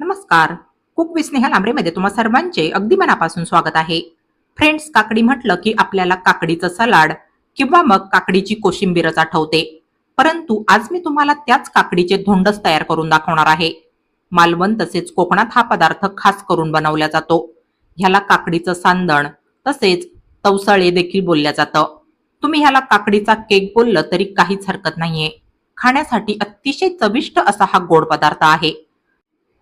नमस्कार. Cook with लांबरेमध्ये तुम्हा सर्वांचे अगदी मनापासून स्वागत आहे. फ्रेंड्स काकडी म्हटलं की आपल्याला काकडीचं सलाड किंवा मग काकडीची कोशिंबीरच आठवते परंतु आज मी तुम्हाला त्याच काकडीचे धोंडच तयार करून दाखवणार आहे. मालवण तसेच कोकणात हा पदार्थ खास करून बनवला जातो. ह्याला काकडीचं सांदण तसेच तवसळे देखील बोलल्या जातं. तुम्ही ह्याला काकडीचा केक बोललं तरी काहीच हरकत नाहीये. खाण्यासाठी अतिशय चविष्ट असा हा गोड पदार्थ आहे.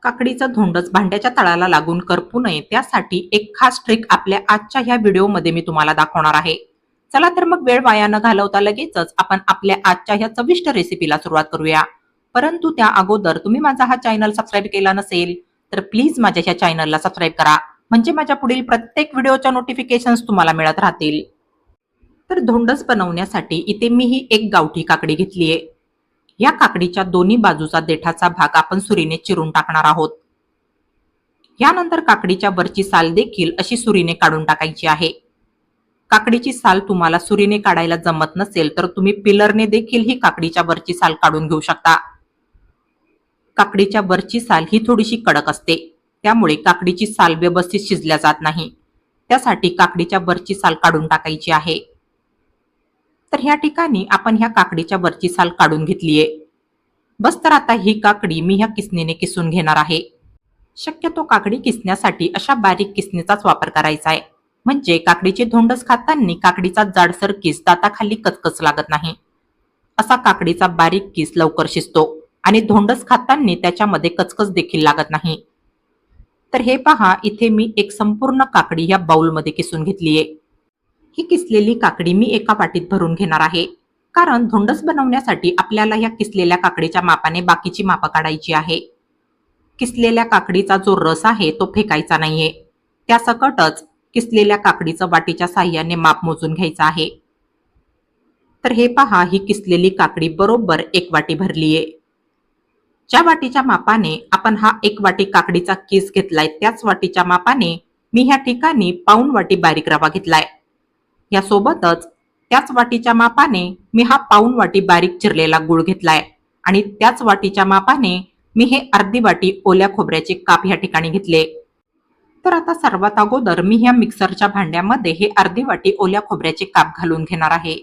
काकडीचं धोंडच भांड्याच्या तळाला लागून करपू नये त्यासाठी एक खास ट्रिक आपल्या आजच्या ह्या व्हिडिओमध्ये मी तुम्हाला दाखवणार आहे. चला तर मग वेळ वाया न घालवता लगेचच आपण आपल्या आजच्या ह्या चविष्ट रेसिपीला सुरुवात करूया. परंतु त्या अगोदर तुम्ही माझा हा चॅनल सबस्क्राईब केला नसेल तर प्लीज माझ्या ह्या चॅनलला सबस्क्राईब करा. म्हणजे माझ्या पुढील प्रत्येक व्हिडिओच्या नोटिफिकेशन्स तुम्हाला मिळत राहतील. तर धोंडस बनवण्यासाठी इथे मी ही एक गावठी काकडी घेतलीये. या काकडीच्या दोन्ही बाजूचा देठाचा भाग आपण सुरीने चिरून टाकणार आहोत. यानंतर काकडीच्या वरची साल देखील अशी सुरीने काढून टाकायची आहे. काकडीची साल तुम्हाला सुरीने काढायला जमत नसेल तर तुम्ही पिलरने देखील ही काकडीच्या वरची साल काढून घेऊ शकता. काकडीच्या वरची साल ही थोडीशी कडक असते त्यामुळे काकडीची साल व्यवस्थित शिजल्या जात नाही. त्यासाठी काकडीच्या वरची साल काढून टाकायची आहे. तर ह्या ठिकाणी आपण ह्या काकडीच्या वरची साल काढून घेतलीये. बस तर आता ही काकडी मी ह्या किसणीने किसून घेणार आहे. शक्यतो काकडी किसण्यासाठी अशा बारीक किसणीचाच वापर करायचा आहे. म्हणजे काकडीचे धोंडस खाताना काकडीचा जाडसर किस दाताखाली कचकच लागत नाही. असा काकडीचा बारीक किस लवकर शिजतो आणि धोंडस खाताना त्याच्यामध्ये कचकच देखील लागत नाही. तर हे पहा इथे मी एक संपूर्ण काकडी ह्या बाउलमध्ये किसून घेतलीये. ही किसलेली काकडी मी एका वाटीत भरून घेणार आहे. कारण धोंडस बनवण्यासाठी आपल्याला या किसलेल्या काकडीच्या मापाने बाकीची मापं काढायची आहे. किसलेल्या काकडीचा जो रस आहे तो फेकायचा नाहीये. त्यासकटच किसलेल्या काकडीचं वाटीच्या साह्याने माप मोजून घ्यायचं आहे. तर हे पहा ही किसलेली काकडी बरोबर एक वाटी भरलीये. ज्या वाटीच्या मापाने आपण हा एक वाटी काकडीचा किस घेतलाय त्याच वाटीच्या मापाने मी ह्या ठिकाणी पाऊन वाटी बारीक रवा घेतलाय. यासोबतच त्याच वाटीच्या मापाने मी हा पाऊण वाटी बारीक चिरलेला गुळ घेतलाय. आणि त्याच वाटीच्या मापाने मी हे अर्धी वाटी ओल्या खोबऱ्याचे काप या ठिकाणी घेतले. तर आता सर्वात अगोदर मी ह्या मिक्सरच्या भांड्यामध्ये हे अर्धी वाटी ओल्या खोबऱ्याचे काप घालून घेणार आहे.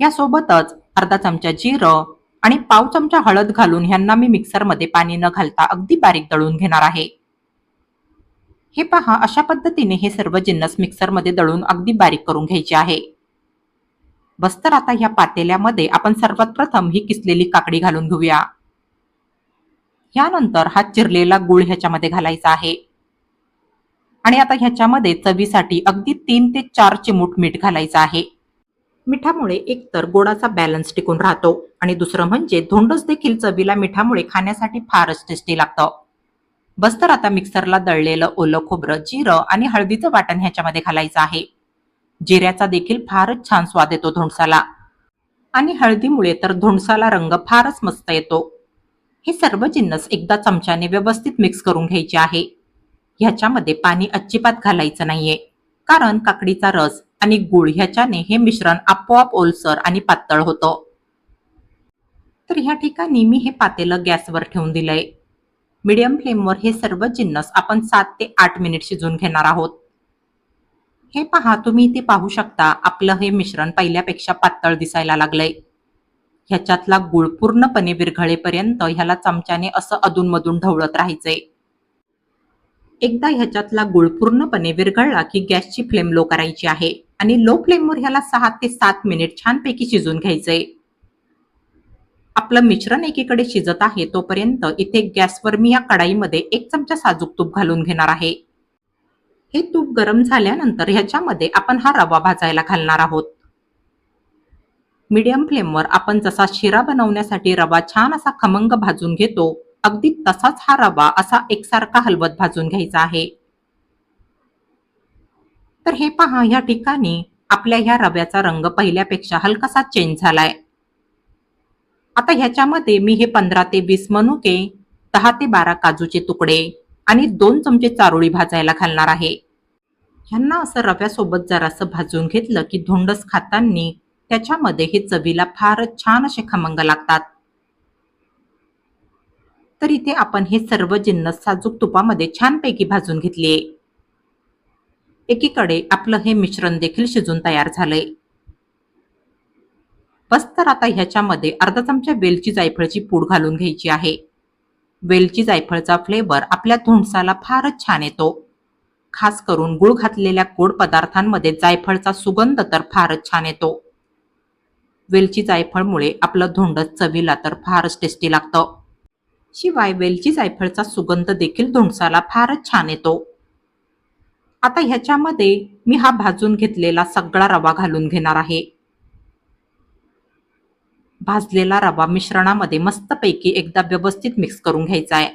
यासोबतच अर्धा चमचा जिरं आणि पाव चमचा हळद घालून ह्यांना मी मिक्सरमध्ये पाणी न घालता अगदी बारीक दळून घेणार आहे. हे पहा अशा पद्धतीने हे सर्व जिन्नस मिक्सरमध्ये दळून अगदी बारीक करून घ्यायचे आहे. बस तर आता ह्या पातेल्यामध्ये आपण सर्वात प्रथम ही किसलेली काकडी घालून घेऊया. यानंतर हा चिरलेला गुळ ह्याच्यामध्ये घालायचा आहे. आणि आता ह्याच्यामध्ये चवीसाठी अगदी तीन ते चार चिमूट मीठ घालायचं आहे. मिठामुळे एकतर गोडाचा बॅलन्स टिकून राहतो आणि दुसरं म्हणजे धोंडच देखील चवीला मिठामुळे खाण्यासाठी फारच टेस्टी लागतं. बस तर आता मिक्सरला दळलेलं ओलं खोबरं जिरं आणि हळदीचं वाटण ह्याच्यामध्ये घालायचं आहे. जिऱ्याचा देखील फारच छान स्वाद येतो धोंडसाला आणि हळदीमुळे तर धोंडसाला रंग फारच मस्त येतो. हे सर्व जिन्नस एकदा चमच्याने व्यवस्थित मिक्स करून घ्यायचे आहे. ह्याच्यामध्ये पाणी अजिबात घालायचं नाहीये. कारण काकडीचा रस आणि गुळ ह्याच्याने हे मिश्रण आपोआप ओलसर आणि पातळ होतं. तर ह्या ठिकाणी मी हे पातेलं गॅसवर ठेवून दिलंय. मीडियम फ्लेमवर हे सर्व जिन्नस आपण सात ते आठ मिनिट शिजून घेणार आहोत. हे पहा तुम्ही इथे पाहू शकता आपलं हे मिश्रण पहिल्यापेक्षा पातळ दिसायला लागलंय. ह्याच्यातला गुळ पूर्णपणे विरघळेपर्यंत ह्याला चमच्याने असं अधूनमधून ढवळत राहायचंय. एकदा ह्याच्यातला गुळ पूर्णपणे विरघळला की गॅसची फ्लेम लो करायची आहे आणि लो फ्लेमवर ह्याला सहा ते सात मिनिट छानपैकी शिजून घ्यायचंय. आपलं मिश्रण एकीकडे शिजत आहे तोपर्यंत इथे गॅसवर मी या कढाईमध्ये एक चमचा साजूक तूप घालून घेणार आहे. हे तूप गरम झाल्यानंतर ह्याच्यामध्ये आपण हा रवा भाजायला घालणार आहोत. मीडियम फ्लेमवर आपण जसा शिरा बनवण्यासाठी रवा छान असा खमंग भाजून घेतो अगदी तसाच हा रवा असा एकसारखा हलवत भाजून घ्यायचा आहे. तर हे पहा ह्या ठिकाणी आपल्या ह्या रव्याचा रंग पहिल्यापेक्षा हलकासा चेंज झालाय. आता ह्याच्यामध्ये मी हे पंधरा ते वीस मनुके दहा ते बारा काजूचे तुकडे आणि दोन चमचे चारोळी भाजायला घालणार आहे. ह्यांना असं रव्यासोबत जरासं भाजून घेतलं की धोंडस खातांनी त्याच्यामध्ये हे चवीला फारच छान असे खमंग लागतात. तर इथे आपण हे सर्व जिन्नस साजूक तुपामध्ये छानपैकी भाजून घेतले एकीकडे आपलं हे मिश्रण देखील शिजून तयार झालंय. बस तर आता ह्याच्यामध्ये अर्धा चमचा वेलची जायफळची पूड घालून घ्यायची आहे. वेलची जायफळचा फ्लेवर आपल्या धुणसाला फारच छान येतो. खास करून गुळ घातलेल्या गोड पदार्थांमध्ये जायफळचा सुगंध तर फारच छान येतो. वेलची जायफळमुळे आपलं धोंड चवीला तर फारच टेस्टी लागतं. शिवाय वेलची जायफळचा सुगंध देखील धोंडसाला फारच छान येतो. आता ह्याच्यामध्ये मी हा भाजून घेतलेला सगळा रवा घालून घेणार आहे. भाजलेला रवा मिश्रणामध्ये मस्तपैकी एकदा व्यवस्थित मिक्स करून घ्यायचा आहे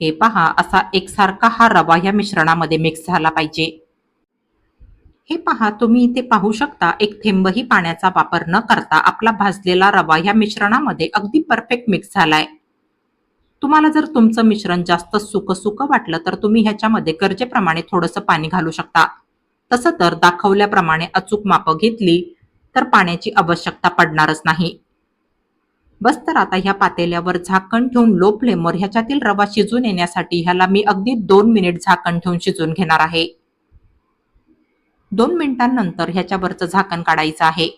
हे पहा असा एकसारखा हा रवा या मिश्रणामध्ये मिक्स झाला पाहिजे. हे पहा तुम्ही इथे पाहू शकता एक थेंबही पाण्याचा वापर न करता आपला भाजलेला रवा या मिश्रणामध्ये अगदी परफेक्ट मिक्स झालाय. तुम्हाला जर तुमचं मिश्रण जास्त सुकं सुकं वाटलं तर तुम्ही ह्याच्यामध्ये गरजेप्रमाणे थोडंसं पाणी घालू शकता. तसं तर दाखवल्याप्रमाणे अचूक मापं घेतली तर पाण्याची आवश्यकता पडणारच नाही. बस तर आता ह्या पातेल्यावर झाकण ठेवून लो फ्लेमवर ह्याच्यातील रवा शिजून येण्यासाठी ह्याला मी अगदी दोन मिनिट झाकण ठेवून शिजून घेणार आहे. दोन मिनिटांनंतर ह्याच्यावरचं झाकण काढायचं आहे.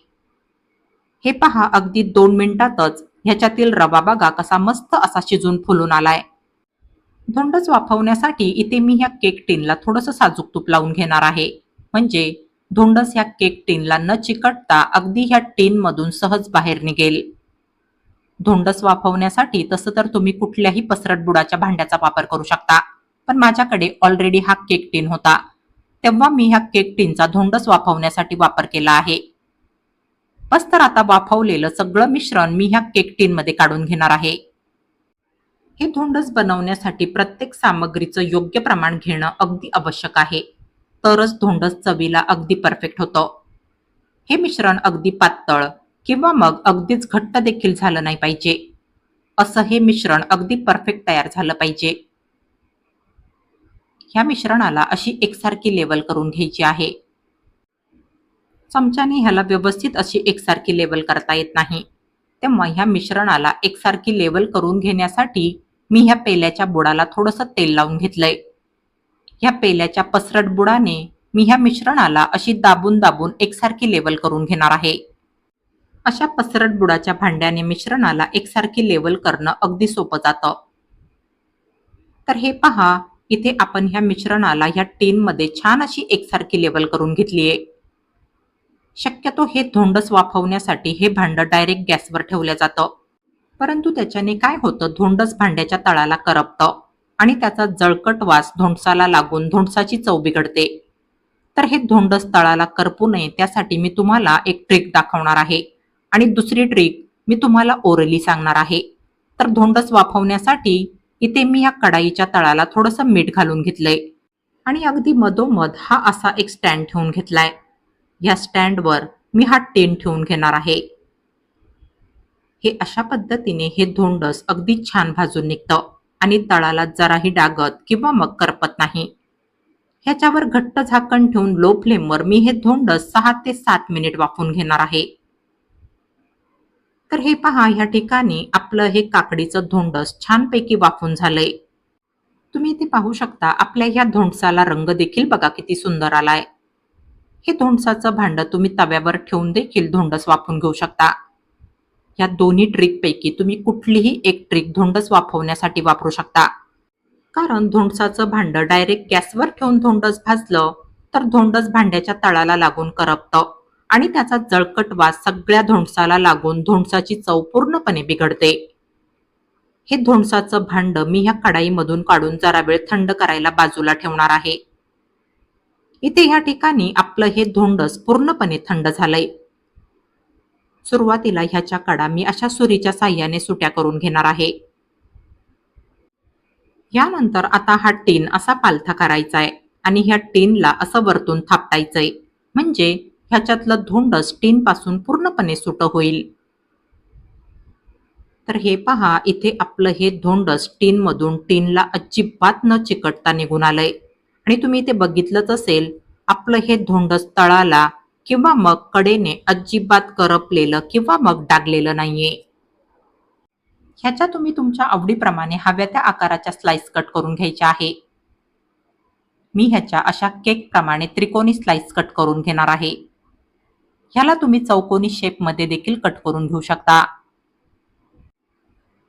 हे पहा अगदी दोन मिनिटातच ह्याच्यातील रवा बघा कसा मस्त असा शिजून फुलून आलाय. धोंडच वाफवण्यासाठी इथे मी ह्या केक टीनला थोडंसं साजूक तूप लावून घेणार आहे. म्हणजे धोंडस ह्या केक टीनला न चिकटता अगदी ह्या टीनमधून सहज बाहेर निघेल. धोंडस वाफवण्यासाठी तसं तर तुम्ही कुठल्याही पसरट बुडाच्या भांड्याचा वापर करू शकता. पण माझ्याकडे ऑलरेडी हा केक टीन होता. तेव्हा मी ह्या केक टीनचा धोंडस वाफवण्यासाठी वापर केला आहे. बस तर आता वाफवलेलं सगळं मिश्रण मी ह्या केक टीनमध्ये काढून घेणार आहे. हे धोंडस बनवण्यासाठी प्रत्येक सामग्रीचं योग्य प्रमाण घेणं अगदी आवश्यक आहे. तरच धोंडस चवीला अगदी परफेक्ट होतं. हे मिश्रण अगदी पातळ किंवा मग अगदीच घट्ट देखील झालं नाही पाहिजे. असं हे मिश्रण अगदी परफेक्ट तयार झालं पाहिजे. ह्या मिश्रणाला अशी एकसारखी लेवल करून घ्यायची आहे. चमच्याने ह्याला व्यवस्थित अशी एकसारखी लेवल करता येत नाही. तेव्हा ह्या मिश्रणाला एकसारखी लेवल करून घेण्यासाठी मी ह्या पेल्याच्या बुडाला थोडंसं तेल लावून घेतलंय. ह्या पेल्याच्या पसरट बुडाने मी ह्या मिश्रणाला अशी दाबून दाबून एकसारखी लेवल करून घेणार आहे. अशा पसरट बुडाच्या भांड्याने मिश्रणाला एकसारखी लेवल करणं अगदी सोपं जातं. तर हे पहा इथे आपण ह्या मिश्रणाला ह्या टीनमध्ये छान अशी एकसारखी लेवल करून घेतलीये शक्यतो हे धोंडस वाफवण्यासाठी हे भांडं डायरेक्ट गॅसवर ठेवलं जातं. परंतु त्याच्याने काय होतं? धोंडस भांड्याच्या तळाला करपतं. आणि त्याचा जळकट वास धोंडसाला लागून धोंडसाची चव बिघडते. तर हे धोंडस तळाला करपू नये त्यासाठी मी तुम्हाला एक ट्रिक दाखवणार आहे. आणि दुसरी ट्रिक मी तुम्हाला ओरली सांगणार आहे. तर धोंडस वाफवण्यासाठी इथे मी या कढाईच्या तळाला थोडंसं मीठ घालून घेतलंय. आणि अगदी मधोमध हा असा एक स्टँड ठेवून घेतलाय. या स्टँडवर मी हा टेन ठेवून घेणार आहे. हे अशा पद्धतीने हे धोंडस अगदी छान भाजून निघतं. आणि तळाला जराही डागत किंवा मग करपत नाही. ह्याच्यावर घट्ट झाकण ठेवून लो फ्लेमवर मी हे धोंडस सहा ते सात मिनिट वाफून घेणार आहे. तर हे पहा ह्या ठिकाणी आपलं हे काकडीचं धोंडस छानपैकी वाफून झालंय. तुम्ही इथे पाहू शकता आपल्या ह्या धोंडसाला रंग देखील बघा किती सुंदर आलाय. हे धोंडसाचं भांड तुम्ही तव्यावर ठेवून देखील धोंडस वाफून घेऊ शकता. ह्या दोन्ही ट्रिकपैकी तुम्ही कुठलीही एक ट्रिक धोंडस वाफवण्यासाठी वापरू शकता. कारण धोंडसाचं भांड डायरेक्ट गॅसवर ठेवून धोंडस भाजलं तर धोंडस भांड्याच्या तळाला लागून करपतं आणि त्याचा जळकट वास सगळ्या धोंडसाला लागून धोंडसाची चव पूर्णपणे बिघडते. हे धोंडसाचं भांड मी ह्या कढाईमधून काढून जरा वेळ थंड करायला बाजूला ठेवणार आहे. इथे ह्या ठिकाणी आपलं हे धोंडस पूर्णपणे थंड झालंय. सुरुवातीला ह्याच्या कडा मी अशा सुरीच्या साह्याने सुट्या करून घेणार आहे. यानंतर आता हा टीन असा पालथा करायचा आहे आणि ह्या टीनला असं वरतून थापटायचंय. म्हणजे ह्याच्यातलं धोंडस टीन पासून पूर्णपणे सुट होईल. तर हे पहा इथे आपलं हे धोंडस टीनमधून टीनला अजिबात न चिकटता निघून आलंय. आणि तुम्ही इथे बघितलंच असेल आपलं हे धोंडस तळाला किंवा मग कडेने अजिबात करपलेलं किंवा मग डागलेलं नाहीये. ह्याच्या तुम्ही तुमच्या आवडीप्रमाणे हव्या त्या आकाराच्या स्लाइस कट करून घ्यायच्या आहे. मी ह्याच्या अशा केक प्रमाणे त्रिकोणी स्लाइस कट करून घेणार आहे. ह्याला तुम्ही चौकोनी शेपमध्ये देखील कट करून घेऊ शकता.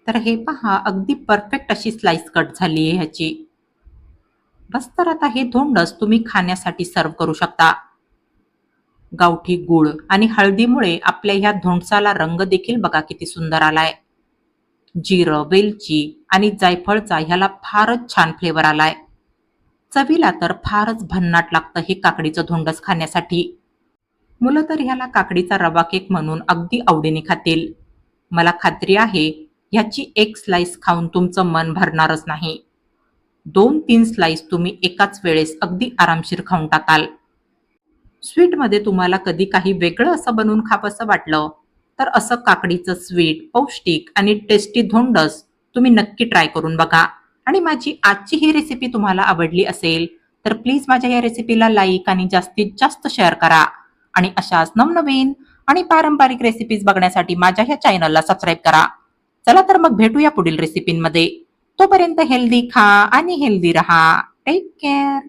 तर हे पहा अगदी परफेक्ट अशी स्लाइस कट झाली आहे ह्याची. बस तर आता हे धोंडस तुम्ही खाण्यासाठी सर्व करू शकता. गावठी गुळ आणि हळदीमुळे आपल्या ह्या धोंडसाला रंग देखील बघा किती सुंदर आलाय. जिरं वेलची आणि जायफळचा ह्याला फारच छान फ्लेवर आलाय. चवीला तर फारच भन्नाट लागतं हे काकडीचं धोंडस खाण्यासाठी. मुलं तर ह्याला काकडीचा रवा केक म्हणून अगदी आवडीने खातील. मला खात्री आहे ह्याची एक स्लाइस खाऊन तुमचं मन भरणारच नाही. दोन तीन स्लाइस तुम्ही एकाच वेळेस अगदी आरामशीर खाऊन टाकाल. स्वीटमध्ये तुम्हाला कधी काही वेगळं असं बनवून खावंसं वाटलं तर असं काकडीचं स्वीट पौष्टिक आणि टेस्टी धोंडस तुम्ही नक्की ट्राय करून बघा. आणि माझी आजची ही रेसिपी तुम्हाला आवडली असेल तर प्लीज माझ्या या रेसिपीला लाईक आणि जास्तीत जास्त शेअर करा. आणि अशाच नवनवीन आणि पारंपरिक रेसिपीज बघण्यासाठी माझ्या ह्या चॅनलला सबस्क्राईब करा. चला तर मग भेटूया पुढील रेसिपींमध्ये तोपर्यंत हेल्दी खा आणि हेल्दी रहा. Take care